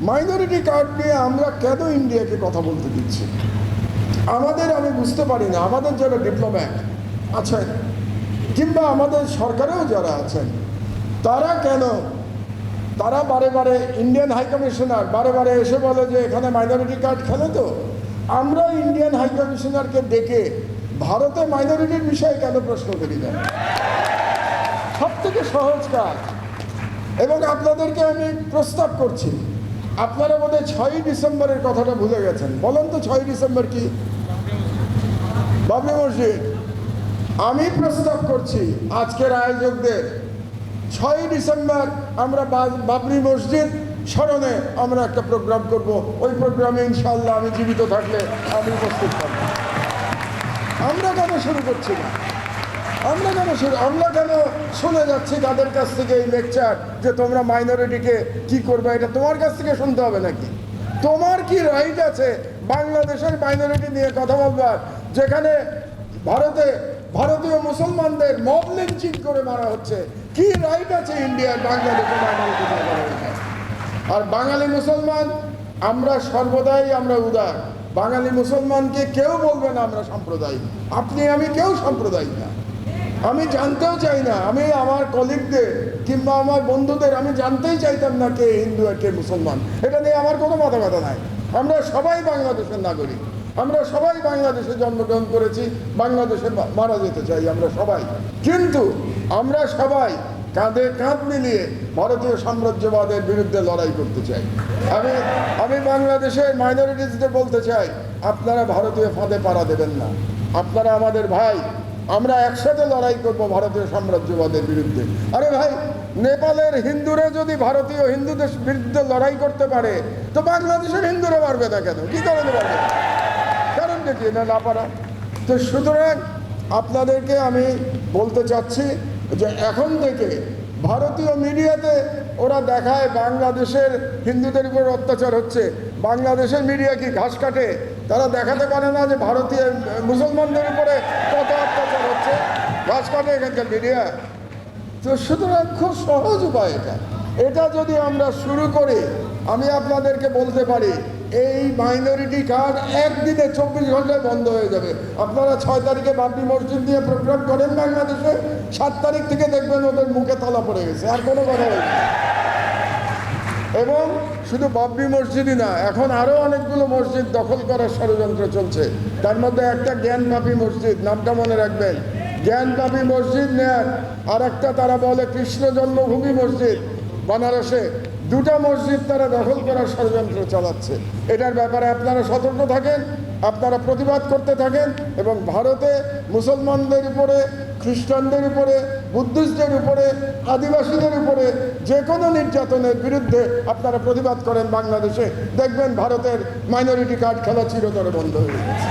Minority card নিয়ে আমরা কেন ইন্ডিয়াকে কথা বলতে দিচ্ছি? আমাদের আমি বুঝতে পারি না, আমাদের যারা ডিপ্লোম্যাট আছেন, কিংবা আমাদের সরকারেও যারা আছেন, তারা কেন, তারা বারে বারে ইন্ডিয়ান হাইকমিশনার বারে বারে এসে বলে যে এখানে মাইনরিটি কার্ড খেলে তো? আমরা ইন্ডিয়ান হাই কমিশনারকে ডেকে ভারতে মাইনরিটির বিষয়ে কেন প্রশ্ন করি না? সব থেকে সহজ কাজ। এবং আপনাদেরকে আমি প্রস্তাব করছি আপনারা বোধহয় ছয়ই ডিসেম্বরের কথাটা ভুলে গেছেন। বলেন তো ছয়ই ডিসেম্বর কি? বাবরি মসজিদ। আমি প্রস্তাব করছি আজকের আয়োজকদের ছয়ই ডিসেম্বর আমরা বাবরি মসজিদ স্মরণে আমরা একটা প্রোগ্রাম করব। ওই প্রোগ্রামে ইনশাল্লাহ আমি জীবিত থাকলে আমি উপস্থিত থাকব। আমরা কেন শুরু করছি না? আমরা কেন আমরা কেন শুনে যাচ্ছি তাদের কাছ থেকে এই লেকচার যে তোমরা মাইনরিটিকে কি করবে, এটা তোমার কাছ থেকে শুনতে হবে নাকি? তোমার কি রাইট আছে বাংলাদেশের মাইনরিটি নিয়ে কথা বলবার? যেখানে ভারতে, ভারতীয় মুসলমানদের মব লিঞ্চিং করে মারা হচ্ছে। কি রাইট আছে ইন্ডিয়ার বাংলাদেশের আর বাঙালি মুসলমান, আমরা সর্বদাই আমরা উদার। বাঙালি মুসলমানকে কেউ বলবে না আমরা সাম্প্রদায়িক। আপনি, আমি কেউ সাম্প্রদায়িক না। আমি জানতেও চাই না, আমি আমার কলিগদের কিংবা আমার বন্ধুদের, আমি জানতেই চাইতাম না কে হিন্দু আর কে মুসলমান। এটা নিয়ে আমার কোনো মাথা ব্যথা নাই। আমরা সবাই বাংলাদেশের নাগরিক। আমরা সবাই বাংলাদেশে জন্মগ্রহণ করেছি বাংলাদেশে মারা যেতে চাই আমরা সবাই। কিন্তু আমরা সবাই কাঁধে কাঁধ মিলিয়ে ভারতীয় সাম্রাজ্যবাদের বিরুদ্ধে লড়াই করতে চাই। আমি আমি বাংলাদেশের মাইনরিটিসদের বলতে চাই, আপনারা ভারতীয় ফাঁদে পাড়া দেবেন না। আপনারা আমাদের ভাই আমরা একসাথে লড়াই করব ভারতীয় সাম্রাজ্যবাদের বিরুদ্ধে। আরে ভাই, নেপালের হিন্দুরা যদি ভারতীয় হিন্দুদের বিরুদ্ধে লড়াই করতে পারে, তো বাংলাদেশের হিন্দুরা পারবে না কেন? কি কারণে পারবে না? কারণটা কি? না না পারা। তো সুতরাং আপনাদেরকে আমি বলতে চাচ্ছি যে এখন থেকে ভারতীয় মিডিয়াতে ওরা দেখায় বাংলাদেশের হিন্দুদের উপর অত্যাচার হচ্ছে। বাংলাদেশের মিডিয়া কি ঘাস কাটে? তারা দেখাতে পারে না যে ভারতীয় মুসলমানদের উপরে কত ঘাস কাটে এখানকার মিডিয়া। তো সুতরাং খুব সহজ উপায় এটা। এটা যদি আমরা শুরু করি, আমি আপনাদেরকে বলতে পারি, এই মাইনরিটি কার্ড একদিনে চব্বিশ ঘন্টায় বন্ধ হয়ে যাবে। আপনারা ছয় তারিখে বাবরি মসজিদ দিয়ে প্রোগ্রাম করেন বাংলাদেশে, সাত তারিখ থেকে দেখবেন ওদের মুখে তালা পড়ে গেছে, আর কোনো কথা হয়নি এবং শুধু বাবরি মসজিদই না, এখন আরও অনেকগুলো মসজিদ দখল করার ষড়যন্ত্র চলছে। তার মধ্যে একটা জ্ঞানপাপী মসজিদ, নামটা মনে রাখবেন জ্ঞানপাপী মসজিদ নেন আর একটা তারা বলে কৃষ্ণ জন্মভূমি মসজিদ। বানারসে দুটা মসজিদ তারা দখল করার ষড়যন্ত্র চালাচ্ছে। এটার ব্যাপারে আপনারা সতর্ক থাকেন, আপনারা প্রতিবাদ করতে থাকেন এবং ভারতে মুসলমানদের উপরে, খ্রিস্টানদের উপরে, বুদ্ধিস্টদের উপরে, আদিবাসীদের উপরে যে কোনো নির্যাতনের বিরুদ্ধে আপনারা প্রতিবাদ করেন বাংলাদেশে। দেখবেন ভারতের মাইনরিটি কার্ড খেলা চিরতরে বন্ধ হয়ে গেছে।